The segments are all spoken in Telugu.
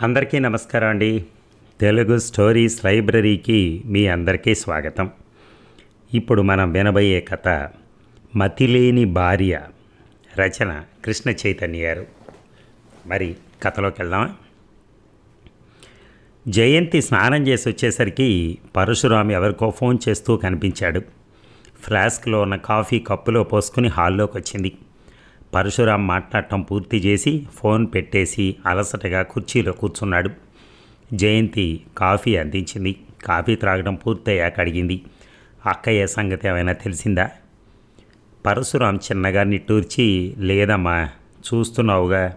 అందరికీ నమస్కారం అండి. తెలుగు స్టోరీస్ లైబ్రరీకి మీ అందరికీ స్వాగతం. ఇప్పుడు మనం వినబోయే కథ మతిలేని భార్య రచన కృష్ణ చైతన్య గారు. మరి కథలోకి వెళ్దామా? జయంతి స్నానం చేసి వచ్చేసరికి పరశురాం ఎవరికో ఫోన్ చేస్తూ కనిపించాడు. ఫ్లాస్క్లో ఉన్న కాఫీ కప్పులో పోసుకుని హాల్లోకి వచ్చింది. పరశురాం మాట్లాడటం పూర్తి చేసి ఫోన్ పెట్టేసి అలసటగా కుర్చీలో కూర్చున్నాడు. జయంతి కాఫీ అందించింది. కాఫీ త్రాగడం పూర్తయ్యాక అడిగింది. అక్కయ్య సంగతి ఏమైనా తెలిసిందా? పరశురాం చిన్నగా నిట్టూర్చి లేదమ్మా చూస్తున్నావుగా.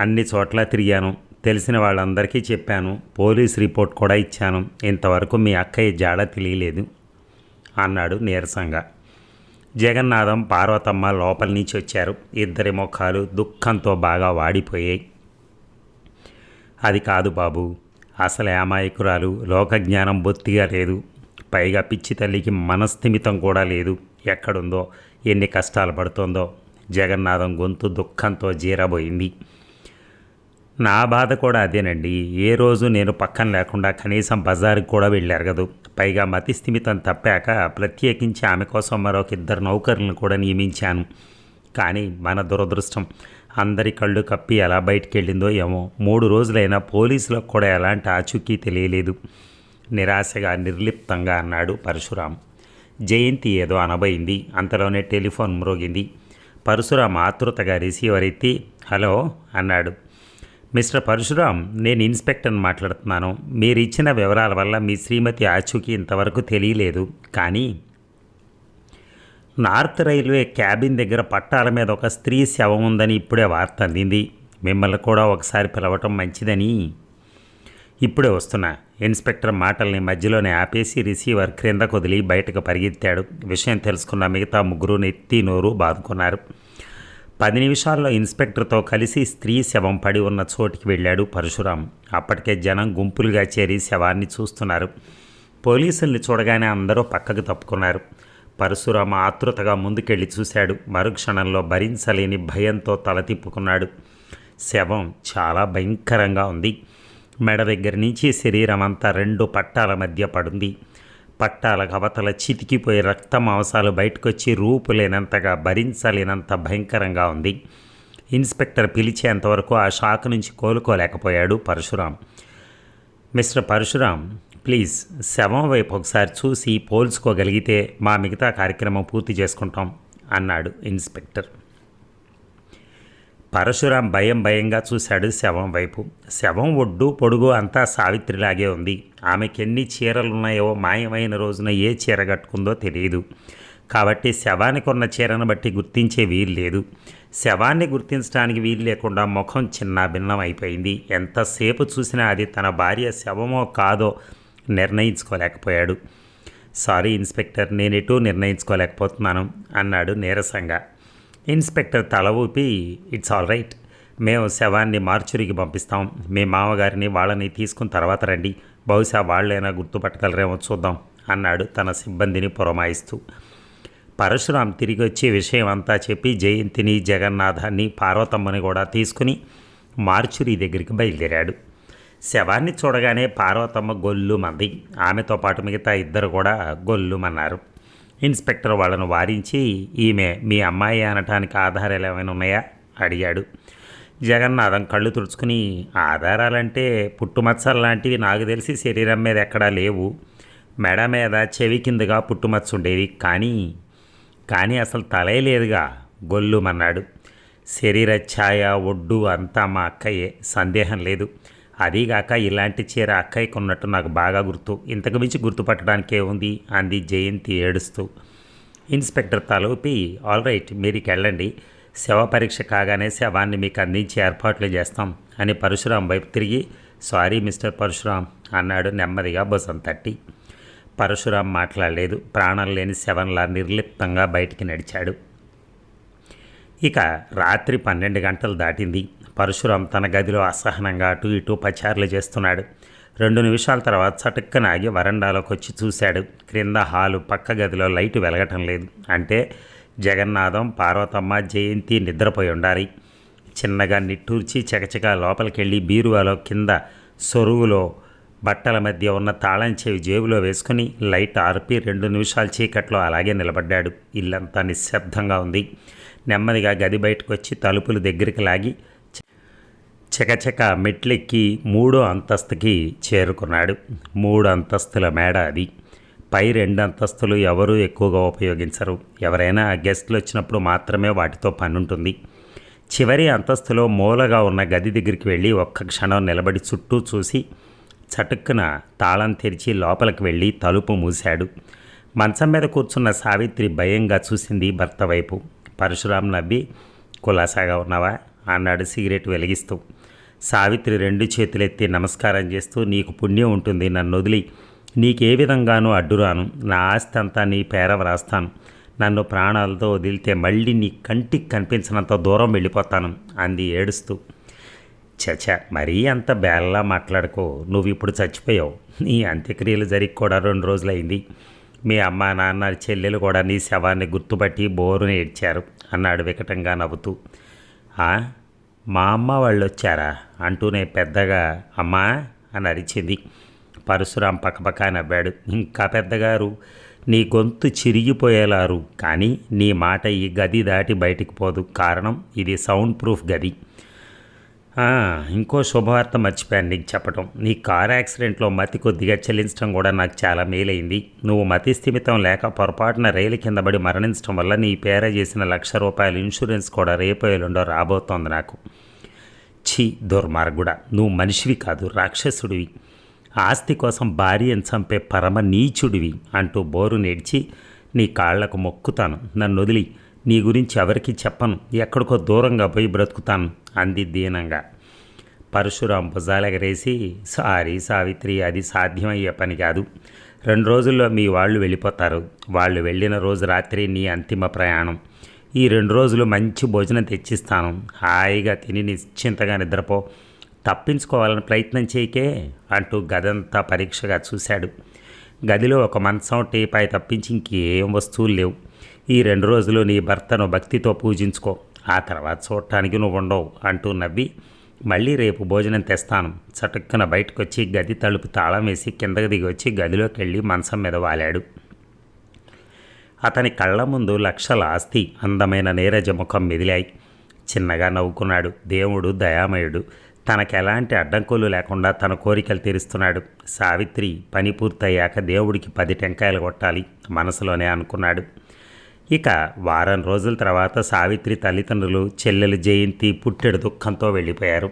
అన్ని చోట్ల తిరిగాను. తెలిసిన వాళ్ళందరికీ చెప్పాను. పోలీస్ రిపోర్ట్ కూడా ఇచ్చాను. ఇంతవరకు మీ అక్కయ్య జాడ తెలియలేదు అన్నాడు నీరసంగా. జగన్నాథం పార్వతమ్మ లోపల నుంచి వచ్చారు. ఇద్దరి ముఖాలు దుఃఖంతో బాగా వాడిపోయాయి. అది కాదు బాబు అసలు అమాయకురాలు లోకజ్ఞానం బొత్తిగా లేదు. పైగా పిచ్చి తల్లికి మనస్థిమితం కూడా లేదు. ఎక్కడుందో ఎన్ని కష్టాలు పడుతుందో. జగన్నాథం గొంతు దుఃఖంతో జీరబోయింది. నా బాధ కూడా అదేనండి. ఏ రోజు నేను పక్కన లేకుండా కనీసం బజారుకి కూడా వెళ్ళెరగదు పైగా మతిస్థిమితం తప్పాక ప్రత్యేకించి ఆమె కోసం మరొక ఇద్దరు నౌకర్లను కూడా నియమించాను. కానీ మన దురదృష్టం అందరి కళ్ళు కప్పి ఎలా బయటికి వెళ్ళిందో ఏమో. మూడు రోజులైనా పోలీసులకు కూడా ఎలాంటి ఆచూకీ తెలియలేదు. నిరాశగా నిర్లిప్తంగా అన్నాడు పరశురాం. జయంతి ఏదో అనబోయింది. అంతలోనే టెలిఫోన్ మ్రోగింది. పరశురాం ఆతృతగా రిసీవర్ ఎత్తి హలో అన్నాడు. మిస్టర్ పరశురాం నేను ఇన్స్పెక్టర్ని మాట్లాడుతున్నాను. మీరు ఇచ్చిన వివరాల వల్ల మీ శ్రీమతి ఆచూకీ ఇంతవరకు తెలియలేదు. కానీ నార్త్ రైల్వే క్యాబిన్ దగ్గర పట్టాల మీద ఒక స్త్రీ శవం ఉందని ఇప్పుడే వార్త అందింది. మిమ్మల్ని కూడా ఒకసారి పిలవటం మంచిదని ఇప్పుడే వస్తున్నా. ఇన్స్పెక్టర్ మాటల్ని మధ్యలోనే ఆపేసి రిసీవర్ క్రింద వదిలి బయటకు పరిగెత్తాడు. విషయం తెలుసుకున్న మిగతా ముగ్గురు నెత్తి నోరు బాదుకున్నారు. పది నిమిషాల్లో ఇన్స్పెక్టర్తో కలిసి స్త్రీ శవం పడి ఉన్న చోటికి వెళ్ళాడు పరశురాం. అప్పటికే జనం గుంపులుగా చేరి శవాన్ని చూస్తున్నారు. పోలీసుల్ని చూడగానే అందరూ పక్కకు తప్పుకున్నారు. పరశురామ ఆతృతగా ముందుకెళ్ళి చూశాడు. మరుక్షణంలో భరించలేని భయంతో తల తిప్పుకున్నాడు. శవం చాలా భయంకరంగా ఉంది. మెడ దగ్గర నుంచి శరీరం అంతా రెండు పట్టాల మధ్య పడుంది. పట్టాల కవతల చితికిపోయి రక్త మాంసాలు బయటకొచ్చి రూపులేనంతగా భరించలేనంత భయంకరంగా ఉంది. ఇన్స్పెక్టర్ పిలిచేంతవరకు ఆ షాక్ నుంచి కోలుకోలేకపోయాడు పరశురాం. మిస్టర్ పరశురాం ప్లీజ్ శవం వైపు ఒకసారి చూసి పోల్చుకోగలిగితే మా మిగతా కార్యక్రమం పూర్తి చేసుకుంటాం అన్నాడు ఇన్స్పెక్టర్. పరశురాం భయం భయంగా చూశాడు శవం వైపు. శవం ఒడ్డు పొడుగు అంతా సావిత్రిలాగే ఉంది. ఆమెకెన్ని చీరలున్నాయో మాయమైన రోజున ఏ చీర కట్టుకుందో తెలియదు. కాబట్టి శవానికి ఉన్న చీరను బట్టి గుర్తించే వీలు లేదు. శవాన్ని గుర్తించడానికి వీలు లేకుండా ముఖం చిన్న భిన్నం అయిపోయింది. ఎంతసేపు చూసినా అది తన భార్య శవమో కాదో నిర్ణయించుకోలేకపోయాడు. సారీ ఇన్స్పెక్టర్ నేనెటూ నిర్ణయించుకోలేకపోతున్నాను అన్నాడు నీరసంగా. ఇన్స్పెక్టర్ తల ఊపి ఇట్స్ ఆల్ రైట్. మేము శవాన్ని మార్చురికి పంపిస్తాం. మీ మామగారిని వాళ్ళని తీసుకున్న తర్వాత రండి. బహుశా వాళ్ళైనా గుర్తుపట్టగలరేమో చూద్దాం అన్నాడు తన సిబ్బందిని పురమాయిస్తూ. పరశురాం తిరిగి వచ్చి విషయం అంతా చెప్పి జయంతిని జగన్నాథాన్ని పార్వతమ్మని కూడా తీసుకుని మార్చురి దగ్గరికి బయలుదేరాడు. శవాన్ని చూడగానే పార్వతమ్మ గొల్లుమంది. ఆమెతో పాటు మిగతా ఇద్దరు కూడా గొల్లుమన్నారు. ఇన్స్పెక్టర్ వాళ్ళను వారించి ఈమె మీ అమ్మాయి అనటానికి ఆధారాలు ఏమైనా ఉన్నాయా? అడిగాడు. జగన్నాథం కళ్ళు తుడుచుకుని ఆధారాలంటే పుట్టుమచ్చలు లాంటివి నాకు తెలిసి శరీరం మీద ఎక్కడా లేవు. మెడ మీద చెవి కిందగా పుట్టుమచ్చ ఉండేది. కానీ కానీ అసలు తలే లేదుగా గొల్లుమన్నాడు శరీర ఛాయ ఒడ్డు అంతా మా అక్కయ్యే సందేహం లేదు. అదీగాక ఇలాంటి చీర అక్కయ్యకు ఉన్నట్టు నాకు బాగా గుర్తు. ఇంతకు మించి గుర్తుపట్టడానికే ఉంది అంది జయంతి ఏడుస్తూ. ఇన్స్పెక్టర్ తలూపి ఆల్ రైట్ మీరికి వెళ్ళండి శవ పరీక్ష కాగానే శవాన్ని మీకు అందించి ఏర్పాట్లు చేస్తాం అని పరశురాం వైపు తిరిగి సారీ మిస్టర్ పరశురాం అన్నాడు నెమ్మదిగా బొసం తట్టి. పరశురాం మాట్లాడలేదు. ప్రాణం లేని శవంలా నిర్లిప్తంగా బయటికి నడిచాడు. ఇక రాత్రి పన్నెండు గంటలు దాటింది. పరశురాం తన గదిలో అసహనంగా అటు ఇటు పచారులు చేస్తున్నాడు. రెండు నిమిషాల తర్వాత చటుక్కన ఆగి వరండాలోకి వచ్చి చూశాడు. క్రింద హాలు పక్క గదిలో లైటు వెలగటం లేదు. అంటే జగన్నాథం పార్వతమ్మ జయంతి నిద్రపోయి ఉండాలి. చిన్నగా నిట్టూర్చి చకచక లోపలికెళ్ళి బీరువాలో కింద సొరువులో బట్టల మధ్య ఉన్న తాళం చెవి జేబులో వేసుకుని లైట్ ఆర్పి రెండు నిమిషాల చీకట్లో అలాగే నిలబడ్డాడు. ఇల్లంతా నిశ్శబ్దంగా ఉంది. నెమ్మదిగా గది బయటకు వచ్చి తలుపులు దగ్గరికి లాగి చకచక మెట్లెక్కి మూడో అంతస్తుకి చేరుకున్నాడు. మూడు అంతస్తుల మేడ అది. పై రెండు అంతస్తులు ఎవరూ ఎక్కువగా ఉపయోగించరు. ఎవరైనా గెస్టులు వచ్చినప్పుడు మాత్రమే వాటితో పని ఉంటుంది చివరి అంతస్తులో మూలగా ఉన్న గది దగ్గరికి వెళ్ళి ఒక్క క్షణం నిలబడి చుట్టూ చూసి చటుక్కున తాళం తెరిచి లోపలికి వెళ్ళి తలుపు మూశాడు. మంచం మీద కూర్చున్న సావిత్రి భయంగా చూసింది భర్త వైపు. పరశురాం నవ్వి కులాసాగా ఉన్నావా? అన్నాడు సిగరెట్ వెలిగిస్తూ. సావిత్రి రెండు చేతులెత్తి నమస్కారం చేస్తూ నీకు పుణ్యం ఉంటుంది నన్ను వదిలి నీకే విధంగానూ అడ్డురాను నా ఆస్తి అంతా నీ పేర వ్రాస్తాను నన్ను ప్రాణాలతో వదిలితే మళ్ళీ నీ కంటికి కనిపించినంత దూరం వెళ్ళిపోతాను అంది ఏడుస్తూ. చచ మరీ అంత బేలలా మాట్లాడుకో. నువ్వు ఇప్పుడు చచ్చిపోయావు. నీ అంత్యక్రియలు జరిగి కూడా రెండు రోజులైంది మీ అమ్మ నాన్న చెల్లెలు కూడా నీ శవాన్ని గుర్తుపట్టి బోరుని ఏడ్చారు అన్నాడు వికటంగా నవ్వుతూ. మా అమ్మ వాళ్ళు వచ్చారా అంటూనే పెద్దగా అమ్మా అని అరిచింది. పరశురాం పక్కపక్క నవ్వాడు. ఇంకా పెద్దగారు నీ గొంతు చిరిగిపోయేలారు. కానీ నీ మాట ఈ గది దాటి బయటికి పోదు. కారణం ఇది సౌండ్ ప్రూఫ్ గది. ఇంకో శుభవార్త మర్చిపోయాను నీకు చెప్పటం. నీ కార్ యాక్సిడెంట్లో మతి కొద్దిగా చెల్లించడం కూడా నాకు చాలా మేలైంది. నువ్వు మతి స్థిమితం లేక పొరపాటున రైలు కింద పడి మరణించడం వల్ల నీ పేర చేసిన లక్ష రూపాయల ఇన్సూరెన్స్ కూడా రేపు రాబోతోంది నాకు. ఛీ దుర్మార్గుడా. నువ్వు మనిషివి కాదు రాక్షసుడివి. ఆస్తి కోసం భార్యను చంపే పరమ నీచుడివి అంటూ బోరు నేడ్చి నీ కాళ్ళకు మొక్కుతాను. నన్ను వదిలి నీ గురించి ఎవరికి చెప్పను. ఎక్కడికో దూరంగా పోయి బ్రతుకుతాను. అంది దీనంగా పరశురాం భుజాలెగరేసి సారీ సావిత్రి అది సాధ్యమయ్యే పని కాదు. రెండు రోజుల్లో మీ వాళ్ళు వెళ్ళిపోతారు. వాళ్ళు వెళ్ళిన రోజు రాత్రి నీ అంతిమ ప్రయాణం. ఈ రెండు రోజులు మంచి భోజనం తెచ్చిస్తాను. హాయిగా తిని నిశ్చింతగా నిద్రపో. తప్పించుకోవాలని ప్రయత్నం చేయకే అంటూ గదంతా పరీక్షగా చూశాడు. గదిలో ఒక మంచం టీపాయ్ తప్పించి ఇంకేం వస్తువులు లేవు. ఈ రెండు రోజులు నీ భర్తను భక్తితో పూజించుకో. ఆ తర్వాత చూడటానికి నువ్వు ఉండవు అంటూ నవ్వి మళ్ళీ రేపు భోజనం తెస్తాను. చటుక్కున బయటకు వచ్చి గది తలుపు తాళం వేసి కిందకి దిగి వచ్చి గదిలోకి వెళ్ళి మంచం మీద వాలాడు. అతని కళ్ళ ముందు లక్షల ఆస్తి అందమైన నీరజ ముఖం మెదిలాయి. చిన్నగా నవ్వుకున్నాడు. దేవుడు దయామయుడు. తనకెలాంటి అడ్డంకులు లేకుండా తన కోరికలు తీరుస్తున్నాడు. సావిత్రి పని పూర్తయ్యాక దేవుడికి పది టెంకాయలు కొట్టాలి మనసులోనే అనుకున్నాడు. ఇక వారం రోజుల తర్వాత సావిత్రి తల్లిదండ్రులు చెల్లెలు జయంతి పుట్టెడు దుఃఖంతో వెళ్ళిపోయారు.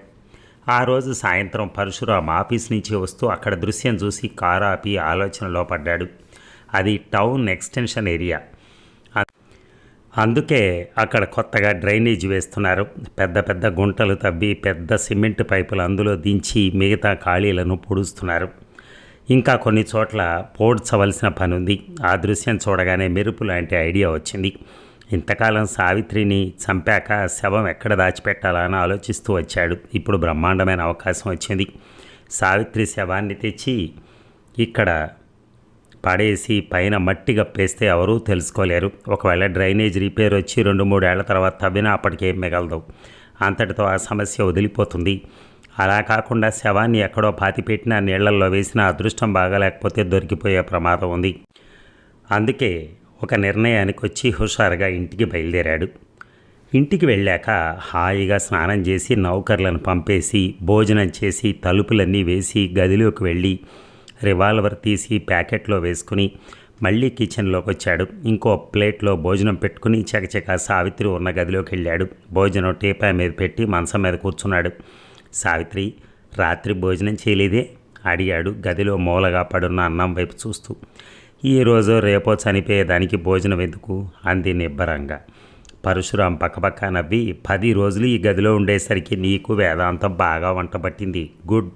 ఆ రోజు సాయంత్రం పరశురాం ఆఫీస్ నుంచి వస్తూ అక్కడ దృశ్యం చూసి కారు ఆపి ఆలోచనలో పడ్డాడు. అది టౌన్ ఎక్స్టెన్షన్ ఏరియా. అందుకే అక్కడ కొత్తగా డ్రైనేజ్ వేస్తున్నారు. పెద్ద పెద్ద గుంటలు తవ్వి పెద్ద సిమెంట్ పైపులు అందులో దించి మిగతా ఖాళీలను పొడుస్తున్నారు. ఇంకా కొన్ని చోట్ల పోడ్చవలసిన పని ఉంది ఆ దృశ్యం చూడగానే మెరుపు లాంటి ఐడియా వచ్చింది. ఇంతకాలం సావిత్రిని చంపాక శవం ఎక్కడ దాచిపెట్టాలా అని ఆలోచిస్తూ వచ్చాడు. ఇప్పుడు బ్రహ్మాండమైన అవకాశం వచ్చింది. సావిత్రి శవాన్ని తెచ్చి ఇక్కడ పడేసి పైన మట్టి గప్పేస్తే ఎవరూ తెలుసుకోలేరు. ఒకవేళ డ్రైనేజ్ రిపేర్ వచ్చి రెండు మూడేళ్ళ తర్వాత తవ్వినా అప్పటికేం మిగలదు. అంతటితో ఆ సమస్య వదిలిపోతుంది. అలా కాకుండా శవాన్ని ఎక్కడో పాతిపెట్టిన నీళ్ళల్లో వేసిన అదృష్టం బాగాలేకపోతే దొరికిపోయే ప్రమాదం ఉంది. అందుకే ఒక నిర్ణయానికి వచ్చి హుషారుగా ఇంటికి బయలుదేరాడు. ఇంటికి వెళ్ళాక హాయిగా స్నానం చేసి నౌకర్లను పంపేసి భోజనం చేసి తలుపులన్నీ వేసి గదిలోకి వెళ్ళి రివాల్వర్ తీసి ప్యాకెట్లో వేసుకుని మళ్ళీ కిచెన్లోకి వచ్చాడు. ఇంకో ప్లేట్లో భోజనం పెట్టుకుని చకచక సావిత్రి ఉన్న గదిలోకి వెళ్ళాడు. భోజనం టీపాయ్ మీద పెట్టి మంచం మీద కూర్చున్నాడు. సావిత్రి రాత్రి భోజనం చేయలేదే? అడిగాడు గదిలో మూలగా పడున్న అన్నం వైపు చూస్తూ. ఈరోజు రేపో చనిపోయేదానికి భోజనం ఎందుకు? అంది నిబ్బరంగా. పరశురాం పక్కపక్క నవ్వి పది రోజులు ఈ గదిలో ఉండేసరికి నీకు వేదాంతం బాగా వంట పట్టింది. గుడ్.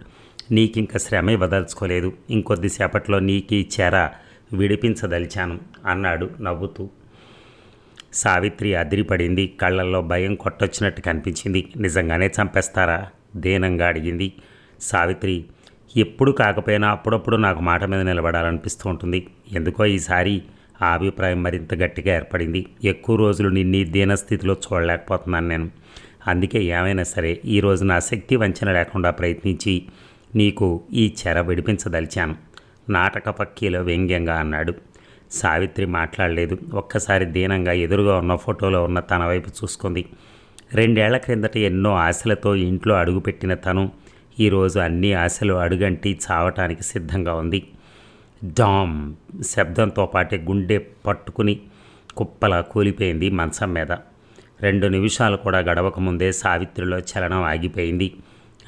నీకింక శ్రమ ఇవ్వదలుచుకోలేదు. ఇంకొద్దిసేపట్లో నీకు ఈ చెర విడిపించదలిచాను అన్నాడు నవ్వుతూ. సావిత్రి అదిరిపడింది. కళ్ళల్లో భయం కొట్టొచ్చినట్టు కనిపించింది. నిజంగానే చంపేస్తారా? దీనంగా అడిగింది. సావిత్రి ఎప్పుడు కాకపోయినా అప్పుడప్పుడు నాకు మాట మీద నిలబడాలనిపిస్తూ ఉంటుంది. ఎందుకో ఈసారి ఆ అభిప్రాయం మరింత గట్టిగా ఏర్పడింది. ఎక్కువ రోజులు నిన్ను దీనస్థితిలో చూడలేకపోతున్నాను నేను. అందుకే ఏమైనా సరే ఈరోజు నా శక్తి వంచన లేకుండా ప్రయత్నించి నీకు ఈ చెర విడిపించదలిచాను. నాటక పక్కీలో వ్యంగ్యంగా అన్నాడు. సావిత్రి మాట్లాడలేదు. ఒక్కసారి దీనంగా ఎదురుగా ఉన్న ఫోటోలో ఉన్న తన వైపు చూసుకుంది. రెండేళ్ళ క్రిందట ఎన్నో ఆశలతో ఇంట్లో అడుగుపెట్టిన తను. ఈరోజు అన్ని ఆశలు అడుగంటి చావటానికి సిద్ధంగా ఉంది. డామ్ శబ్దంతో పాటే గుండె పట్టుకుని కుప్పలా కూలిపోయింది మంచం మీద. రెండు నిమిషాలు కూడా గడవక ముందే సావిత్రిలో చలనం ఆగిపోయింది.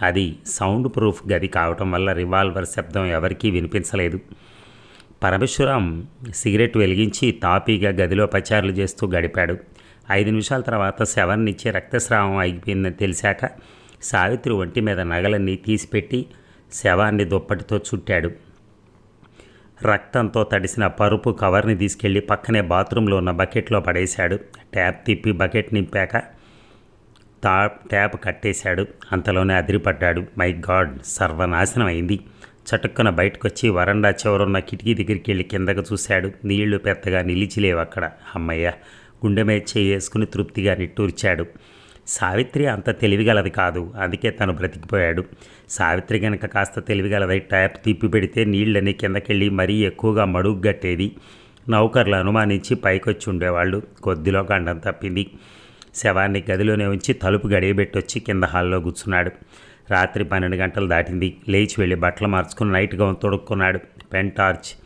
అది సౌండ్ ప్రూఫ్ గది కావటం వల్ల రివాల్వర్ శబ్దం ఎవరికీ వినిపించలేదు. పరమేశ్వరం సిగరెట్ వెలిగించి తాపీగా గదిలో పచారులు చేస్తూ గడిపాడు. ఐదు నిమిషాల తర్వాత శవాన్నిచ్చే రక్తస్రావం ఆగిపోయిందని తెలిసాక సావిత్రి ఒంటి మీద నగలన్నీ తీసిపెట్టి శవాన్ని దుప్పటితో చుట్టాడు. రక్తంతో తడిసిన పరుపు కవర్ని తీసుకెళ్ళి పక్కనే బాత్రూంలో ఉన్న బకెట్లో పడేశాడు. ట్యాప్ తిప్పి బకెట్ నింపాక తా ట్యాప్ కట్టేశాడు. అంతలోనే అదిరిపడ్డాడు. మై గాడ్ సర్వనాశనం అయింది. చటుక్కున బయటకొచ్చి వరండా చివరున్న కిటికీ దగ్గరికి వెళ్ళి కిందకు చూశాడు. నీళ్ళు పెద్దగా నిలిచిలేవు అక్కడ. అమ్మయ్య గుండె మీద చేసుకుని తృప్తిగా నిట్టూర్చాడు. సావిత్రి అంత తెలివిగలది కాదు. అందుకే తను బ్రతికిపోయాడు. సావిత్రి గనక కాస్త తెలివిగలదై ట్యాప్ తిప్పి పెడితే నీళ్ళని కిందకెళ్ళి మరీ ఎక్కువగా మడుగుగట్టేది. నౌకర్లు అనుమానించి పైకొచ్చి ఉండేవాళ్ళు. కొద్దిలో గండం తప్పింది. శవాన్ని గదిలోనే ఉంచి తలుపు గడియబెట్టొచ్చి కింద హాల్లో కూర్చున్నాడు. రాత్రి పన్నెండు గంటలు దాటింది. లేచి వెళ్ళి బట్టలు మార్చుకుని నైట్ గౌన్ తొడుక్కున్నాడు. పెన్ టార్చ్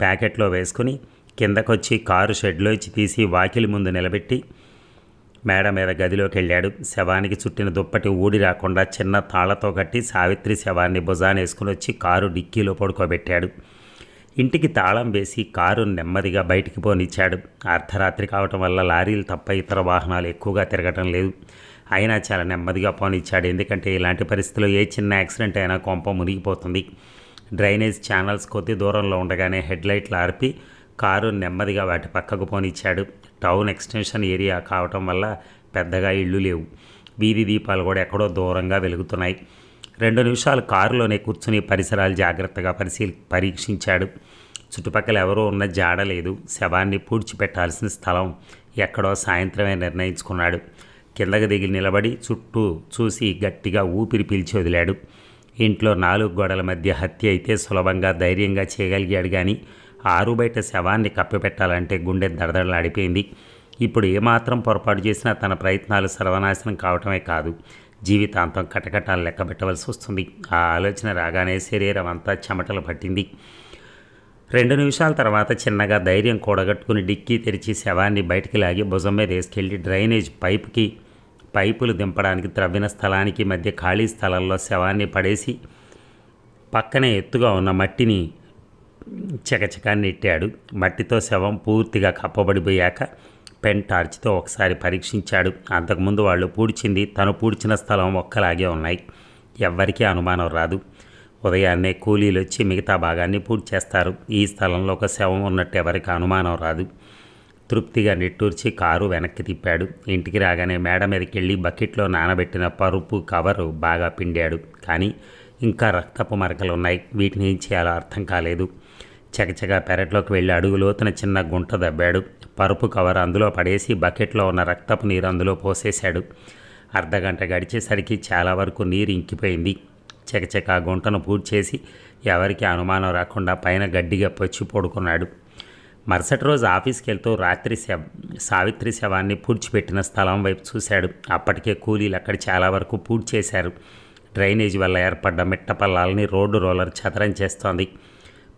ప్యాకెట్లో వేసుకుని కిందకొచ్చి కారు షెడ్లోంచి తీసి వాకిలి ముందు నిలబెట్టి మేడ మీద గదిలోకి వెళ్ళాడు శవానికి చుట్టిన దుప్పటి ఊడి రాకుండా చిన్న తాళ్ళతో కట్టి సావిత్రి శవాన్ని భుజాన్ని వేసుకుని వచ్చి కారు డిక్కీలో పడుకోబెట్టాడు. ఇంటికి తాళం వేసి కారు నెమ్మదిగా బయటికి పోనిచ్చాడు. అర్ధరాత్రి కావటం వల్ల లారీలు తప్ప ఇతర వాహనాలు ఎక్కువగా తిరగటం లేదు. అయినా చాలా నెమ్మదిగా పోనిచ్చాడు. ఎందుకంటే ఇలాంటి పరిస్థితుల్లో ఏ చిన్న యాక్సిడెంట్ అయినా కొంప మునిగిపోతుంది. డ్రైనేజ్ ఛానల్స్ కొద్ది దూరంలో ఉండగానే హెడ్లైట్లు ఆర్పి కారు నెమ్మదిగా వాటి పక్కకు పోనిచ్చాడు. టౌన్ ఎక్స్టెన్షన్ ఏరియా కావటం వల్ల పెద్దగా ఇళ్ళు లేవు. వీధి దీపాలు కూడా ఎక్కడో దూరంగా వెలుగుతున్నాయి. రెండు నిమిషాలు కారులోనే కూర్చుని పరిసరాలు జాగ్రత్తగా పరిశీలి పరీక్షించాడు. చుట్టుపక్కల ఎవరూ ఉన్న జాడ లేదు. శవాన్ని పూడ్చిపెట్టాల్సిన స్థలం ఎక్కడో సాయంత్రమే నిర్ణయించుకున్నాడు. కిందకి దిగి నిలబడి చుట్టూ చూసి గట్టిగా ఊపిరి పీల్చి వదిలాడు. ఇంట్లో నాలుగు గోడల మధ్య హత్య అయితే సులభంగా ధైర్యంగా చేయగలిగాడు కానీ ఆరు బయట శవాన్ని కప్పిపెట్టాలంటే గుండె దడదడలాడిపోయింది. ఇప్పుడు ఏమాత్రం పొరపాటు చేసినా తన ప్రయత్నాలు సర్వనాశనం కావటమే కాదు. జీవితాంతం కటకటాలు లెక్కబెట్టవలసి వస్తుంది. ఆ ఆలోచన రాగానే శరీరం అంతా చెమటలు పట్టింది. రెండు నిమిషాల తర్వాత చిన్నగా ధైర్యం కూడగట్టుకుని డిక్కీ తెరిచి శవాన్ని బయటికి లాగి భుజం మీద వేసుకెళ్ళి డ్రైనేజ్ పైపుకి పైపులు దింపడానికి త్రవ్విన స్థలానికి మధ్య ఖాళీ స్థలంలో శవాన్ని పడేసి పక్కనే ఎత్తుగా ఉన్న మట్టిని చకచకా నెట్టాడు. మట్టితో శవం పూర్తిగా కప్పబడిపోయాక పెన్ టార్చ్తో ఒకసారి పరీక్షించాడు. అంతకుముందు వాళ్ళు పూడ్చింది తను పూడ్చిన స్థలం ఒక్కలాగే ఉన్నాయి. ఎవ్వరికీ అనుమానం రాదు. ఉదయాన్నే కూలీలు వచ్చి మిగతా భాగాన్ని పూడ్చేస్తారు. ఈ స్థలంలో ఒక శవం ఉన్నట్టు ఎవరికి అనుమానం రాదు. తృప్తిగా నిట్టూర్చి కారు వెనక్కి తిప్పాడు. ఇంటికి రాగానే మేడ మీదకి వెళ్ళి బకెట్లో నానబెట్టిన పరుపు కవరు బాగా పిండాడు. కానీ ఇంకా రక్తపు మరకలు ఉన్నాయి వీటిని ఏం చేయాలో అర్థం కాలేదు. చకచగా పెరట్లోకి వెళ్ళి అడుగులోతున చిన్న గుంట దబ్బాడు. పరుపు కవర్ అందులో పడేసి బకెట్లో ఉన్న రక్తపు నీరు అందులో పోసేశాడు. అర్ధగంట గడిచేసరికి చాలా వరకు నీరు ఇంకిపోయింది. చకచక ఆ గుంటను పూర్తి చేసి ఎవరికి అనుమానం రాకుండా పైన గడ్డిగా పొచ్చి పడుకున్నాడు. మరుసటి రోజు ఆఫీస్కి వెళ్తూ రాత్రి శవ సావిత్రి శవాన్ని పూడ్చిపెట్టిన స్థలం వైపు చూశాడు. అప్పటికే కూలీలు అక్కడ చాలా వరకు పూడ్చేశారు. డ్రైనేజీ డ్రైనేజ్ వల్ల ఏర్పడ్డ మిట్టపల్లాలని రోడ్డు రోలర్ చదరం చేస్తోంది.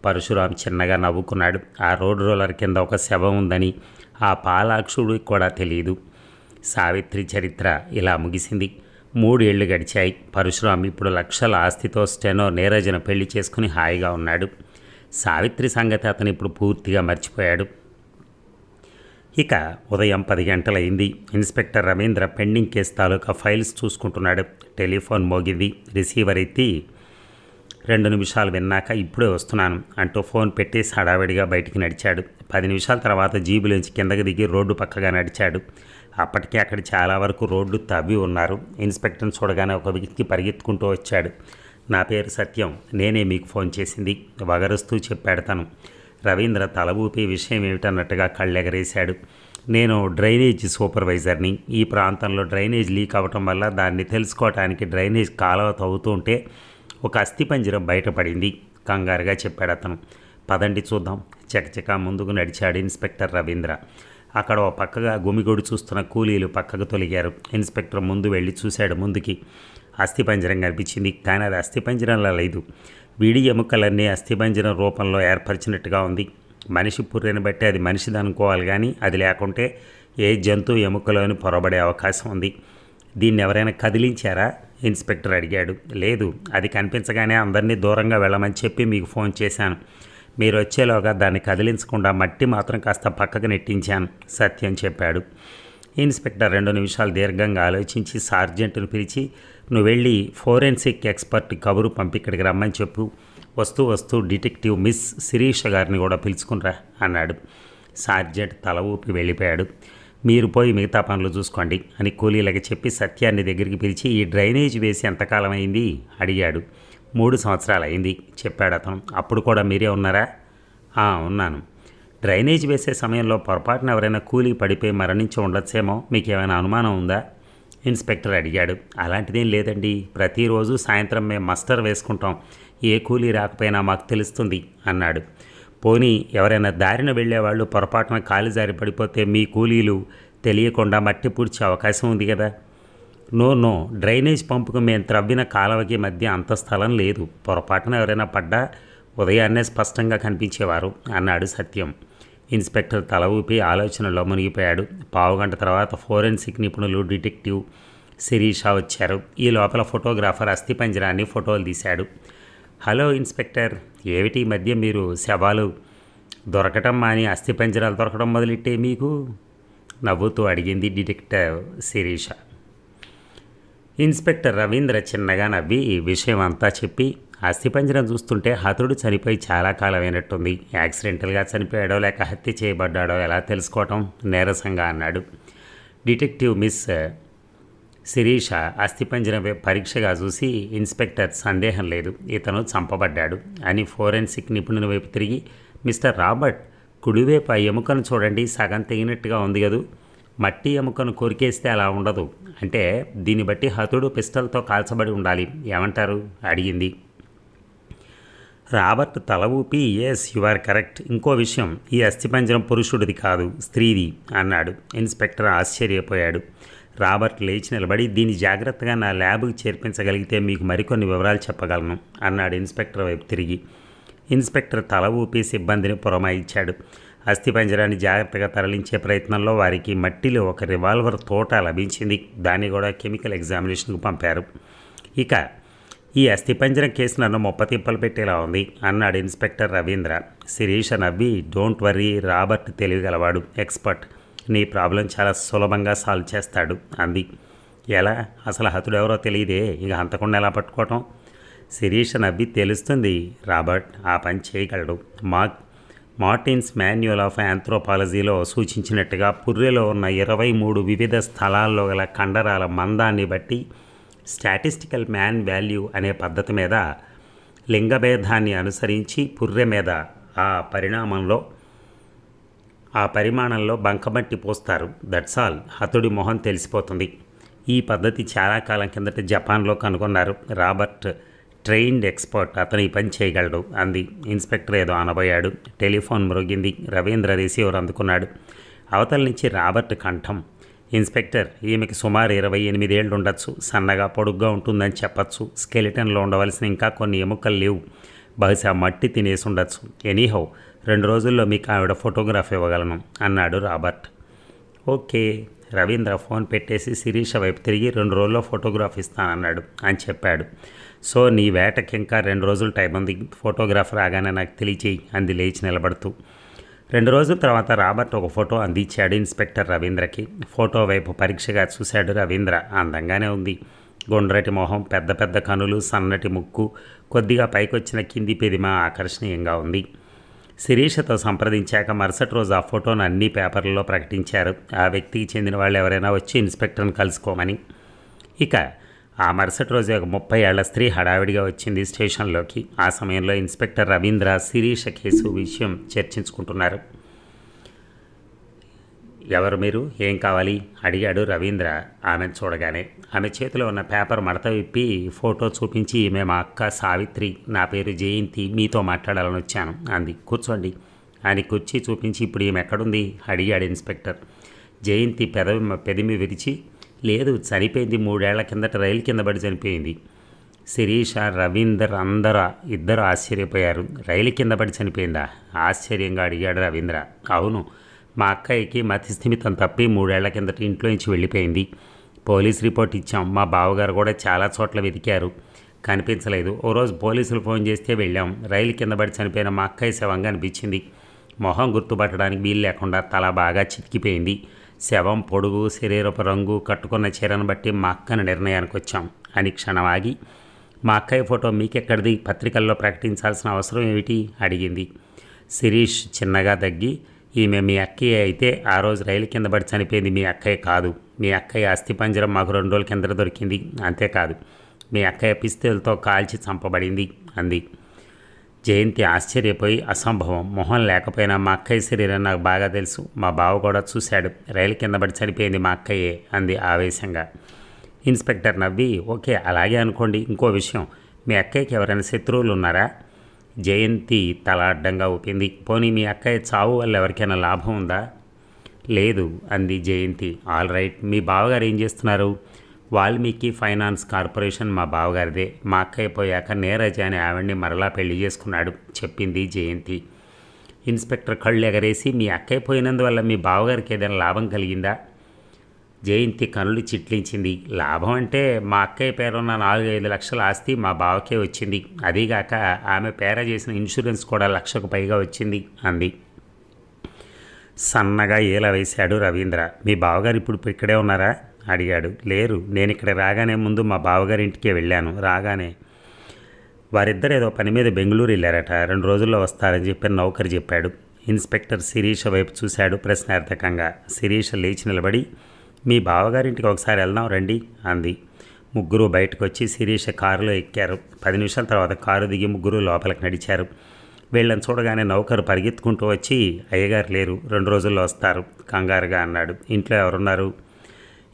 పరశురాం చిన్నగా నవ్వుకున్నాడు. ఆ రోడ్డు రోలర్ కింద ఒక శవం ఉందని ఆ పాలాక్షుడికి కూడా తెలియదు. సావిత్రి చరిత్ర ఇలా ముగిసింది. మూడేళ్ళు గడిచాయి. పరశురాం ఇప్పుడు లక్షల ఆస్తితో స్టెనో నీరజన పెళ్ళి చేసుకుని హాయిగా ఉన్నాడు. సావిత్రి సంగతి అతను ఇప్పుడు పూర్తిగా మర్చిపోయాడు. ఇక ఉదయం పది గంటలైంది. ఇన్స్పెక్టర్ రవీంద్ర పెండింగ్ కేసు తాలూకా ఫైల్స్ చూసుకుంటున్నాడు. టెలిఫోన్ మోగింది. రిసీవర్ ఎత్తి రెండు నిమిషాలు విన్నాక ఇప్పుడే వస్తున్నాను అంటూ ఫోన్ పెట్టేసి హడావిడిగా బయటికి నడిచాడు. పది నిమిషాల తర్వాత జీబులోంచి కిందకి దిగి రోడ్డు పక్కగా నడిచాడు. అప్పటికే అక్కడ చాలా వరకు రోడ్డు తవ్వి ఉన్నారు. ఇన్స్పెక్టర్ని చూడగానే ఒక వ్యక్తి పరిగెత్తుకుంటూ వచ్చాడు. నా పేరు సత్యం. నేనే మీకు ఫోన్ చేసింది. వగరుస్తూ చెప్పాడు తను. రవీంద్ర తల ఊపి విషయం ఏమిటన్నట్టుగా కళ్ళెగరేశాడు. నేను డ్రైనేజ్ సూపర్వైజర్ని. ఈ ప్రాంతంలో డ్రైనేజ్ లీక్ అవ్వటం వల్ల దాన్ని తెలుసుకోవటానికి డ్రైనేజ్ కాలువ తవ్వుతుంటే ఒక అస్థిపంజరం బయటపడింది. కంగారుగా చెప్పాడు అతను. పదండి చూద్దాం. చకచకా ముందుకు నడిచాడు ఇన్స్పెక్టర్ రవీంద్ర. అక్కడ ఓ పక్కగా గుమిగూడి చూస్తున్న కూలీలు పక్కకు తొలిగారు. ఇన్స్పెక్టర్ ముందు వెళ్ళి చూశాడు ముందుకి. అస్థిపంజరం కనిపించింది. కానీ అది అస్థిపంజరంలా లేదు. విడి ఎముకలన్నీ అస్థిపంజరం రూపంలో ఏర్పరిచినట్టుగా ఉంది. మనిషి పుర్రెని బట్టి అది మనిషిది అనుకోవాలి కానీ అది లేకుంటే ఏ జంతువు ఎముకలోని పొరబడే అవకాశం ఉంది. దీన్ని ఎవరైనా కదిలించారా? ఇన్స్పెక్టర్ అడిగాడు. లేదు అది కనిపించగానే అందరినీ దూరంగా వెళ్ళమని చెప్పి మీకు ఫోన్ చేశాను. మీరు వచ్చేలోగా దాన్ని కదిలించకుండా మట్టి మాత్రం కాస్త పక్కకు నెట్టించాను సత్యం చెప్పాడు. ఇన్స్పెక్టర్ రెండు నిమిషాలు దీర్ఘంగా ఆలోచించి సార్జెంట్ను పిలిచి నువ్వు వెళ్ళి ఫోరెన్సిక్ ఎక్స్పర్ట్ కబురు పంపి ఇక్కడికి రమ్మని చెప్పు. వస్తూ వస్తూ డిటెక్టివ్ మిస్ శిరీష గారిని కూడా పిలుచుకునిరా అన్నాడు. సార్జెంట్ తల ఊపి వెళ్ళిపోయాడు. మీరు పోయి మిగతా పనులు చూసుకోండి అని కూలీలకి చెప్పి సత్యాన్ని దగ్గరికి పిలిచి ఈ డ్రైనేజ్ వేసి ఎంతకాలం అయింది? అడిగాడు. మూడు సంవత్సరాలు అయింది చెప్పాడు అతను. అప్పుడు కూడా మీరే ఉన్నారా? ఉన్నాను. డ్రైనేజ్ వేసే సమయంలో పొరపాటున ఎవరైనా కూలీ పడిపోయి మరణించి ఉండొచ్చేమో మీకు ఏమైనా అనుమానం ఉందా? ఇన్స్పెక్టర్ అడిగాడు. అలాంటిదేం లేదండి. ప్రతిరోజు సాయంత్రం మేము మస్టర్ వేసుకుంటాం. ఏ కూలీ రాకపోయినా మాకు తెలుస్తుంది అన్నాడు. పోనీ ఎవరైనా దారిన వెళ్ళేవాళ్ళు పొరపాటున కాలు జారి పడిపోతే మీ కూలీలు తెలియకుండా మట్టి పూడ్చే అవకాశం ఉంది కదా. No no. డ్రైనేజ్ పంపుకు మేము త్రవ్విన కాలవకి మధ్య అంత స్థలం లేదు. పొరపాటున ఎవరైనా పడ్డా ఉదయాన్నే స్పష్టంగా కనిపించేవారు అన్నాడు సత్యం. ఇన్స్పెక్టర్ తల ఊపి ఆలోచనలో మునిగిపోయాడు. పావుగంట తర్వాత ఫోరెన్సిక్ నిపుణులు డిటెక్టివ్ శిరీష వచ్చారు. ఈ లోపల ఫోటోగ్రాఫర్ అస్థిపంజరాన్ని ఫోటోలు తీశాడు. హలో ఇన్స్పెక్టర్ ఏమిటి మధ్య మీరు శవాలు దొరకటం మాని అస్థిపంజరాలు దొరకడం మొదలెట్టే మీకు? నవ్వుతూ అడిగింది డిటెక్టివ్ శిరీష. ఇన్స్పెక్టర్ రవీంద్ర చిన్నగా నవ్వి ఈ విషయం అంతా చెప్పి అస్థిపంజరం చూస్తుంటే హతుడు చనిపోయి చాలా కాలమైనట్టుంది. యాక్సిడెంటల్గా చనిపోయాడో లేక హత్య చేయబడ్డాడో ఎలా తెలుసుకోవటం? నీరసంగా అన్నాడు డిటెక్టివ్ మిస్ శిరీష అస్థిపంజరం పరీక్షగా చూసి ఇన్స్పెక్టర్ సందేహం లేదు. ఇతను చంపబడ్డాడు అని ఫోరెన్సిక్ నిపుణుల వైపు తిరిగి మిస్టర్ రాబర్ట్ కుడివైపు ఆ ఎముకను చూడండి సగం తెగినట్టుగా ఉంది కదూ. మట్టి ఎముకను కొరికేస్తే అలా ఉండదు. అంటే దీన్ని బట్టి హతుడు పిస్టల్తో కాల్చబడి ఉండాలి. ఏమంటారు? అడిగింది. రాబర్ట్ తల ఊపి ఎస్ యు ఆర్ కరెక్ట్ ఇంకో విషయం ఈ అస్థిపంజరం పురుషుడిది కాదు స్త్రీది అన్నాడు. ఇన్స్పెక్టర్ ఆశ్చర్యపోయాడు. రాబర్ట్ లేచి నిలబడి దీన్ని జాగ్రత్తగా నా ల్యాబ్కి చేర్పించగలిగితే మీకు మరికొన్ని వివరాలు చెప్పగలను అన్నాడు ఇన్స్పెక్టర్ వైపు తిరిగి. ఇన్స్పెక్టర్ తల ఊపి సిబ్బందిని పురమాయించాడు. అస్థిపంజరాన్ని జాగ్రత్తగా తరలించే ప్రయత్నంలో వారికి మట్టిలో ఒక రివాల్వర్ తోట లభించింది. దాన్ని కూడా కెమికల్ ఎగ్జామినేషన్కు పంపారు. ఇక ఈ అస్థిపంజరం కేసు నన్ను మొప్పతిప్పలు పెట్టేలా ఉంది అన్నాడు ఇన్స్పెక్టర్ రవీంద్ర. శిరీష నవ్వి డోంట్ వర్రీ రాబర్ట్ తెలివిగలవాడు ఎక్స్పర్ట్. నీ ప్రాబ్లం చాలా సులభంగా సాల్వ్ చేస్తాడు. అంది. ఎలా? అసలు హతుడెవరో తెలియదే. ఇక హంతకుండా ఎలా పట్టుకోవటం? శిరీష నవ్వి తెలుస్తుంది. రాబర్ట్ ఆ పని చేయగలడు. మార్క్ మార్టిన్స్ మాన్యువల్ ఆఫ్ ఆంథ్రోపాలజీలో సూచించినట్టుగా పుర్రెలో ఉన్న ఇరవై మూడు వివిధ స్థలాల్లో గల కండరాల మందాన్ని బట్టి స్టాటిస్టికల్ మ్యాన్ వాల్యూ అనే పద్ధతి మీద లింగభేదాన్ని అనుసరించి పుర్రె మీద ఆ పరిణామంలో ఆ పరిమాణంలో బంకమట్టి పోస్తారు. దట్స్ ఆల్ హతుడి మొహం తెలిసిపోతుంది. ఈ పద్ధతి చాలా కాలం కిందట జపాన్లో కనుగొన్నారు. రాబర్ట్ ట్రైన్డ్ ఎక్స్పర్ట్ అతను ఈ పని చేయగలడు అంది. ఇన్స్పెక్టర్ ఏదో అనబోయాడు టెలిఫోన్ మృగింది రవీంద్ర రిసీవర్ అందుకున్నాడు. అవతల నుంచి రాబర్ట్ కంఠం. ఇన్స్పెక్టర్ ఈమెకి సుమారు ఇరవై ఎనిమిదేళ్ళు ఉండొచ్చు. సన్నగా పొడుగ్గా ఉంటుందని చెప్పచ్చు. స్కెలిటన్లో ఉండవలసిన ఇంకా కొన్ని ఎముకలు లేవు. బహుశా మట్టి తినేసి ఉండొచ్చు. ఎనీహౌ రెండు రోజుల్లో మీకు ఆవిడ ఫోటోగ్రాఫ్ ఇవ్వగలను అన్నాడు రాబర్ట్. ఓకే రవీంద్ర ఫోన్ పెట్టేసి శిరీష వైపు తిరిగి రెండు రోజుల్లో ఫోటోగ్రాఫ్ ఇస్తానన్నాడు అని చెప్పాడు. సో నీ వేటకి ఇంకా రెండు రోజులు టైం ఉంది ఫోటోగ్రాఫ్ రాగానే నాకు తెలియచేయి అంది లేచి నిలబడుతూ. రెండు రోజుల తర్వాత రాబర్ట్ ఒక ఫోటో అందించాడు ఇన్స్పెక్టర్ రవీంద్రకి. ఫోటో వైపు పరీక్షగా చూశాడు రవీంద్ర అందంగానే ఉంది. గుండ్రటి మొహం పెద్ద పెద్ద కనులు సన్నటి ముక్కు కొద్దిగా పైకొచ్చిన కింది పెదిమ ఆకర్షణీయంగా ఉంది. శిరీషతో సంప్రదించాక మరుసటి రోజు ఆ ఫోటోను అన్ని పేపర్లలో ప్రకటించారు. ఆ వ్యక్తికి చెందిన వాళ్ళు ఎవరైనా వచ్చి ఇన్స్పెక్టర్ని కలుసుకోమని. ఇక ఆ మరుసటి రోజు ఒక ముప్పై ఏళ్ళ స్త్రీ హడావిడిగా వచ్చింది స్టేషన్లోకి. ఆ సమయంలో ఇన్స్పెక్టర్ రవీంద్ర శిరీష కేసు విషయం చర్చించుకుంటున్నారు. ఎవరు మీరు? ఏం కావాలి? అడిగాడు రవీంద్ర. ఆమెను చూడగానే ఆమె చేతిలో ఉన్న పేపర్ మడత విప్పి ఫోటో చూపించి మేము అక్క సావిత్రి. నా పేరు జయంతి. మీతో మాట్లాడాలని వచ్చాను. అంది. కూర్చోండి. అని కుర్చీ చూపించి ఇప్పుడు ఈమె ఎక్కడుంది? అడిగాడు ఇన్స్పెక్టర్. జయంతి పెదవి పెదిమి విరిచి లేదు చనిపోయింది మూడేళ్ళ కిందట రైలు కింద పడి చనిపోయింది. శిరీష రవీందర్ అందరూ ఇద్దరు ఆశ్చర్యపోయారు. రైలు కింద పడి చనిపోయిందా? ఆశ్చర్యంగా అడిగాడు రవీంద్ర. అవును. మా అక్కయ్యకి మతిస్థిమితం తప్పి మూడేళ్ళ కిందట ఇంట్లో నుంచి వెళ్ళిపోయింది. పోలీస్ రిపోర్ట్ ఇచ్చాం. మా బావగారు కూడా చాలా చోట్ల వెతికారు. కనిపించలేదు. ఓ రోజు పోలీసులు ఫోన్ చేస్తే వెళ్ళాం. రైలు కింద పడి చనిపోయిన మా అక్కయ్య శవంగా అనిపించింది. మొహం గుర్తుపట్టడానికి వీలు లేకుండా తల బాగా చితికిపోయింది. శవం పొడుగు శరీరపు రంగు కట్టుకున్న చీరను బట్టి మా అక్కను నిర్ణయానికి వచ్చాం అని క్షణం ఆగి మా అక్కయ్య ఫోటో మీకెక్కడిది? పత్రికల్లో ప్రకటించాల్సిన అవసరం ఏమిటి? అడిగింది. శిరీష్ చిన్నగా తగ్గి ఈమె మీ అక్కయ్య అయితే ఆ రోజు రైలు కింద పడి చనిపోయింది మీ అక్కయ్య కాదు. మీ అక్కయ్య అస్థిపంజరం మాకు రెండు రోజుల కింద దొరికింది. అంతేకాదు మీ అక్కయ్య పిస్తూలతో కాల్చి చంపబడింది అంది. జయంతి ఆశ్చర్యపోయి అసంభవం. మొహం లేకపోయినా మా అక్కయ్య శరీరం నాకు బాగా తెలుసు. మా బావ కూడా చూశాడు. రైలు కింద పడి చనిపోయింది మా అక్కయ్యే అంది ఆవేశంగా. ఇన్స్పెక్టర్ నవ్వి ఓకే అలాగే అనుకోండి. ఇంకో విషయం మీ అక్కయ్యకి ఎవరైనా శత్రువులు ఉన్నారా? జయంతి తల అడ్డంగా ఊపింది. పోనీ మీ అక్కయ్య చావు వల్ల ఎవరికైనా లాభం ఉందా? లేదు అంది జయంతి. ఆల్ రైట్ మీ బావగారు ఏం చేస్తున్నారు? వాల్మీకి ఫైనాన్స్ కార్పొరేషన్ మా బావగారిదే. మా అక్కయ్య పోయాక నీరజ్ అని ఆవిడ్ని మరలా పెళ్ళి చేసుకున్నాడు చెప్పింది జయంతి. ఇన్స్పెక్టర్ కళ్ళు ఎగరేసి మీ అక్కయ్య పోయినందువల్ల మీ బావగారికి ఏదైనా లాభం కలిగిందా? జయంతి కనులు చిట్లించింది. లాభం అంటే మా అక్కయ్య పేరున్న నాలుగు ఐదు లక్షల ఆస్తి మా బావకే వచ్చింది. అదీగాక ఆమె పేర చేసిన ఇన్సూరెన్స్ కూడా లక్షకు పైగా వచ్చింది అంది. సన్నగా ఈల వేశాడు రవీంద్ర. మీ బావగారు ఇప్పుడు ఇక్కడే ఉన్నారా? అడిగాడు. లేరు. నేను ఇక్కడ రాగానే ముందు మా బావగారి ఇంటికే వెళ్ళాను. రాగానే వారిద్దరు ఏదో పని మీద బెంగళూరు వెళ్ళారట. రెండు రోజుల్లో వస్తారని చెప్పి నౌకరు చెప్పాడు. ఇన్స్పెక్టర్ శిరీష వైపు చూశాడు ప్రశ్నార్థకంగా. శిరీష లేచి నిలబడి మీ బావగారింటికి ఒకసారి వెళ్దాం రండి అంది. ముగ్గురు బయటకు వచ్చి శిరీష కారులో ఎక్కారు. పది నిమిషాల తర్వాత కారు దిగి ముగ్గురు లోపలికి నడిచారు. వీళ్ళని చూడగానే నౌకరు పరిగెత్తుకుంటూ వచ్చి అయ్యగారు లేరు రెండు రోజుల్లో వస్తారు కంగారుగా అన్నాడు. ఇంట్లో ఎవరున్నారు?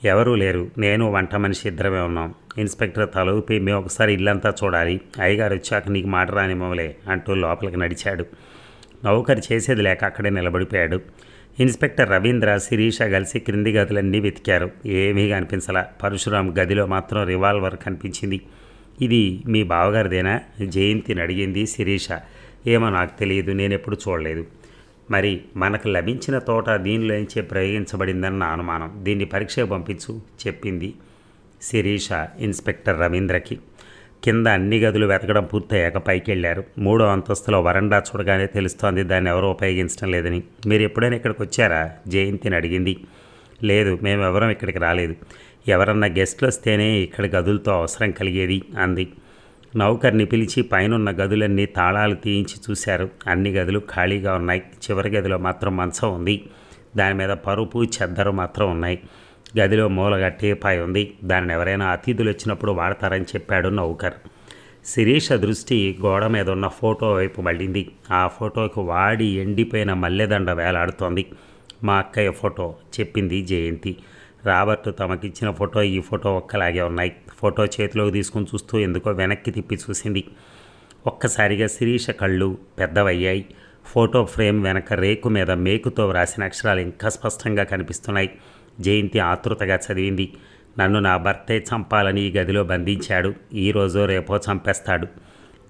ఎవరూ లేరు నేను వంట మనిషి ఇద్దరమే ఉన్నాం. ఇన్స్పెక్టర్ తల ఊపి మేము ఒకసారి ఇల్లంతా చూడాలి. అయ్యగారు వచ్చాక నీకు మాట రానివ్వలే అంటూ లోపలికి నడిచాడు. నౌకరు చేసేది లేక అక్కడే నిలబడిపోయాడు. ఇన్స్పెక్టర్ రవీంద్ర శిరీష కలిసి క్రింది గదులన్నీ వెతికారు. ఏమీ కనిపించలా పరశురాం గదిలో మాత్రం రివాల్వర్ కనిపించింది. ఇది మీ బావగారిదేనా? జయంతిని అడిగింది శిరీష. ఏమో నాకు తెలియదు నేను ఎప్పుడు చూడలేదు. మరి మనకు లభించిన తోట దీనిలోంచే ప్రయోగించబడిందని నా అనుమానం. దీన్ని పరీక్షకు పంపించు చెప్పింది శిరీష ఇన్స్పెక్టర్ రవీంద్రకి. కింద అన్ని గదులు వెతకడం పూర్తయ్యాక పైకి వెళ్ళారు మూడో అంతస్తులో వరండా చూడగానే తెలుస్తోంది దాన్ని ఎవరూ ఉపయోగించడం లేదని. మీరు ఎప్పుడైనా ఇక్కడికి వచ్చారా? జయంతిని అడిగింది. లేదు మేము ఎవరం ఇక్కడికి రాలేదు. ఎవరన్నా గెస్ట్లు వస్తేనే ఇక్కడ గదులతో అవసరం కలిగేది అంది. నౌకర్ని పిలిచి పైనున్న గదులన్నీ తాళాలు తీయించి చూశారు. అన్ని గదులు ఖాళీగా ఉన్నాయి. చివరి గదిలో మాత్రం మంచం ఉంది. దాని మీద పరుపు చెద్దరు మాత్రం ఉన్నాయి. గదిలో మూలగా టీపాయ్ ఉంది. దానిని ఎవరైనా అతిథులు వచ్చినప్పుడు వాడతారని చెప్పాడు నౌకర్. శిరీష దృష్టి గోడ మీద ఉన్న ఫోటో వైపు మళ్ళింది. ఆ ఫోటోకు వాడి ఎండిపోయిన మల్లెదండ వేలాడుతోంది. మా అక్కయ్య ఫోటో చెప్పింది జయంతి. రాబర్ట్ తమకిచ్చిన ఫోటో ఈ ఫోటో ఒక్కలాగే ఉన్నాయి. ఫోటో చేతిలోకి తీసుకుని చూస్తూ ఎందుకో వెనక్కి తిప్పి చూసింది. ఒక్కసారిగా శిరీష కళ్ళు పెద్దవయ్యాయి. ఫోటో ఫ్రేమ్ వెనక రేకు మీద మేకుతో వ్రాసిన అక్షరాలు ఇంకా స్పష్టంగా కనిపిస్తున్నాయి. జయంతి ఆతృతగా చదివింది. నన్ను నా భర్తే చంపాలని ఈ గదిలో బంధించాడు. ఈరోజు రేపో చంపేస్తాడు.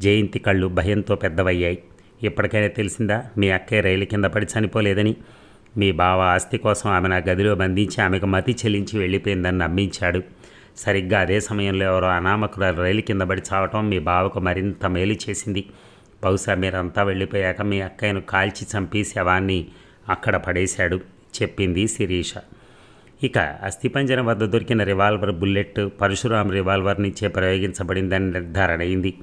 జయంతి కళ్ళు భయంతో పెద్దవయ్యాయి. ఇప్పటికైనా తెలిసిందా? మీ అక్కే రైలు కింద పడి చనిపోలేదని. మీ బావ ఆస్తి కోసం ఆమె నా గదిలో బంధించి ఆమెకు మతి చెల్లించి వెళ్ళిపోయిందని నమ్మించాడు. సరిగ్గా అదే సమయంలో ఎవరో అనామకుల రైలు కింద పడి చావటం మీ బావకు మరింత మేలు చేసింది. బహుశా మీరంతా వెళ్ళిపోయాక మీ అక్కయ్యను కాల్చి చంపి శవాన్ని అక్కడ పడేశాడు చెప్పింది శిరీష. ఇక అస్థిపంజరం వద్ద దొరికిన రివాల్వర్ బుల్లెట్ పరశురాం రివాల్వర్ నుంచే ప్రయోగించబడిందని నిర్ధారణ అయింది.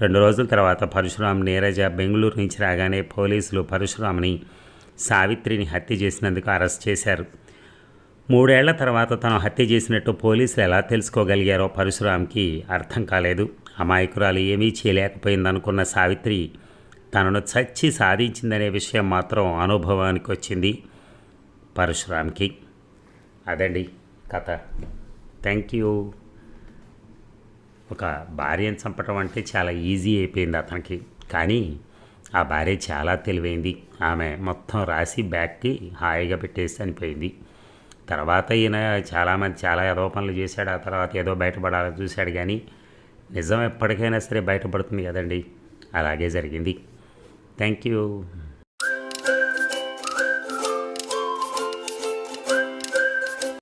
రెండు రోజుల తర్వాత పరశురాం నీరజ బెంగళూరు నుంచి రాగానే పోలీసులు పరశురాంని సావిత్రిని హత్య చేసినందుకు అరెస్ట్ చేశారు. మూడేళ్ళ తర్వాత తను హత్య చేసినట్టు పోలీసులు ఎలా తెలుసుకోగలిగారో పరశురాంకి అర్థం కాలేదు. అమాయకురాలు ఏమీ చేయలేకపోయిందనుకున్న సావిత్రి తనను చచ్చి సాధించిందనే విషయం మాత్రం అనుభవానికి వచ్చింది పరశురామ్కి అదండి కథ. థ్యాంక్ యూ ఒక భార్యను చంపటం అంటే చాలా ఈజీ అయిపోయింది అతనికి. కానీ ఆ భార్య చాలా తెలివైంది. ఆమె మొత్తం రాసి బ్యాగ్కి హాయిగా పెట్టేసి చనిపోయింది. తర్వాత ఈయన చాలామంది చాలా ఏదో పనులు చేశాడు. ఆ తర్వాత ఏదో బయటపడాలని చూశాడు కానీ నిజం ఎప్పటికైనా సరే బయటపడుతుంది కదండి. అలాగే జరిగింది. Thank you